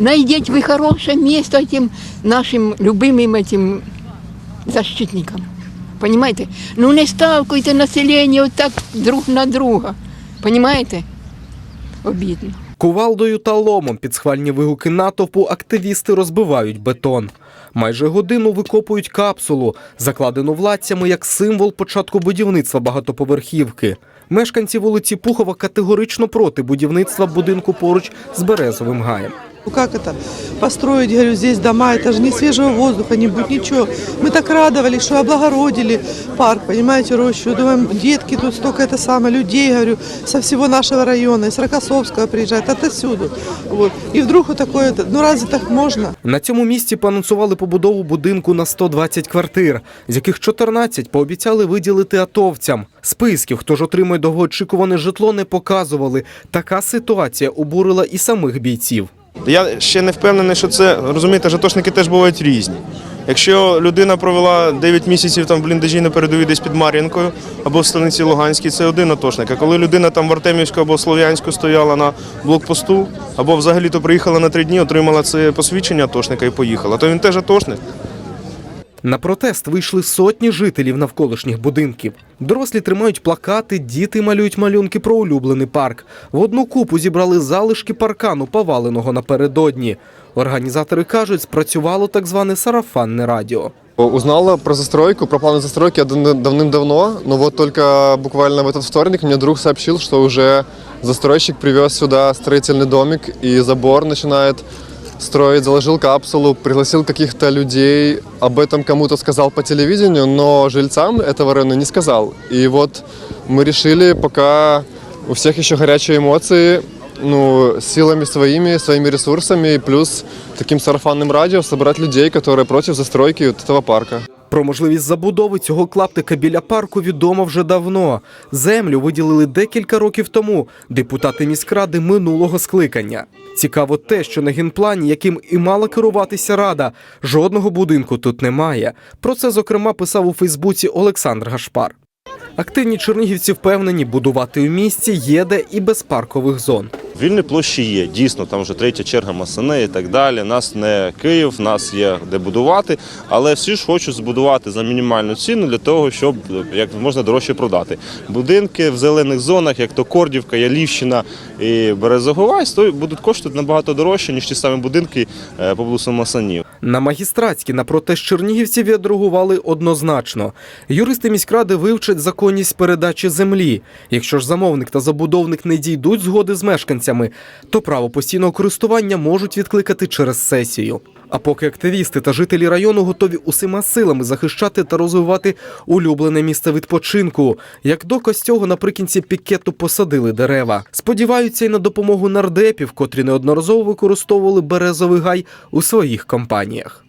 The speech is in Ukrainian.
Найдите вы хорошее место этим нашим любимым этим защитникам. Понимаете? Ну не ставкуйте населення отак друг на друга. Понимаете? Обідно. Кувалдою та ломом під схвальні вигуки натовпу активісти розбивають бетон. Майже годину викопують капсулу, закладену владцями як символ початку будівництва багатоповерхівки. Мешканці вулиці Пухова категорично проти будівництва будинку поруч з березовим гаєм. Ну как это? Построить, говорю, здесь дома, это же не свежего воздуха, не будет ничего. Мы так радовались, что облагородили парк, понимаете, рощу. Думаем, детки, тут столько это самое, людей, говорю, со всего нашего района, из Рокоссовского приезжают, отовсюду. Вот. И вдруг вот такое, ну разве так можно? На цьому місці поанонсували побудову будинку на 120 квартир, з яких 14 пообіцяли виділити атовцям. Списків, хто ж отримує довгоочікуване житло, не показували. Така ситуація обурила і самих бійців. Я ще не впевнений, що це розумієте, жатошники теж бувають різні. Якщо людина провела 9 місяців там в бліндажі на передовій десь під Мар'їнкою або в станиці Луганській, це один атошник. А коли людина там в Артемівську або Слов'янську стояла на блокпосту, або взагалі-то приїхала на три дні, отримала це посвідчення атошника і поїхала, то він теж атошник. На протест вийшли сотні жителів навколишніх будинків. Дорослі тримають плакати, діти малюють малюнки про улюблений парк. В одну купу зібрали залишки паркану, поваленого напередодні. Організатори кажуть, спрацювало так зване сарафанне радіо. Узнала про застройку, про планы застройки я дав- давным-давно, но вот только буквально в этот вторник мне друг сообщил, что уже застройщик привез сюда строительный домик и забор начинает строить, заложил капсулу, пригласил каких-то людей, об этом кому-то сказал по телевидению, но жильцам этого района не сказал. И вот мы решили, пока у всех еще горячие эмоции, ну, силами своими, своими ресурсами, плюс таким сарафанным радио собрать людей, которые против застройки вот этого парка. Про можливість забудови цього клаптика біля парку відомо вже давно. Землю виділили декілька років тому депутати міськради минулого скликання. Цікаво те, що на генплані, яким і мала керуватися рада, жодного будинку тут немає. Про це зокрема писав у Фейсбуці Олександр Гашпар. Активні чернігівці впевнені, будувати у місті є де і без паркових зон. Вільні площі є, дійсно, там вже третя черга масани і так далі. Нас не Київ, нас є де будувати, але всі ж хочуть збудувати за мінімальну ціну для того, щоб як можна дорожче продати. Будинки в зелених зонах, як то Кордівка, Ялівщина і Березоговай, будуть коштувати набагато дорожче, ніж ті самі будинки е, поблизу масанів. На магістратські на протест чернігівців відреагували однозначно. Юристи міськради вивчать законність передачі землі. Якщо ж замовник та забудовник не дійдуть згоди з мешканцями, то право постійного користування можуть відкликати через сесію. А поки активісти та жителі району готові усіма силами захищати та розвивати улюблене місце відпочинку, як доказ цього наприкінці пікету посадили дерева. Сподіваються й на допомогу нардепів, котрі неодноразово використовували березовий гай у своїх кампаніях.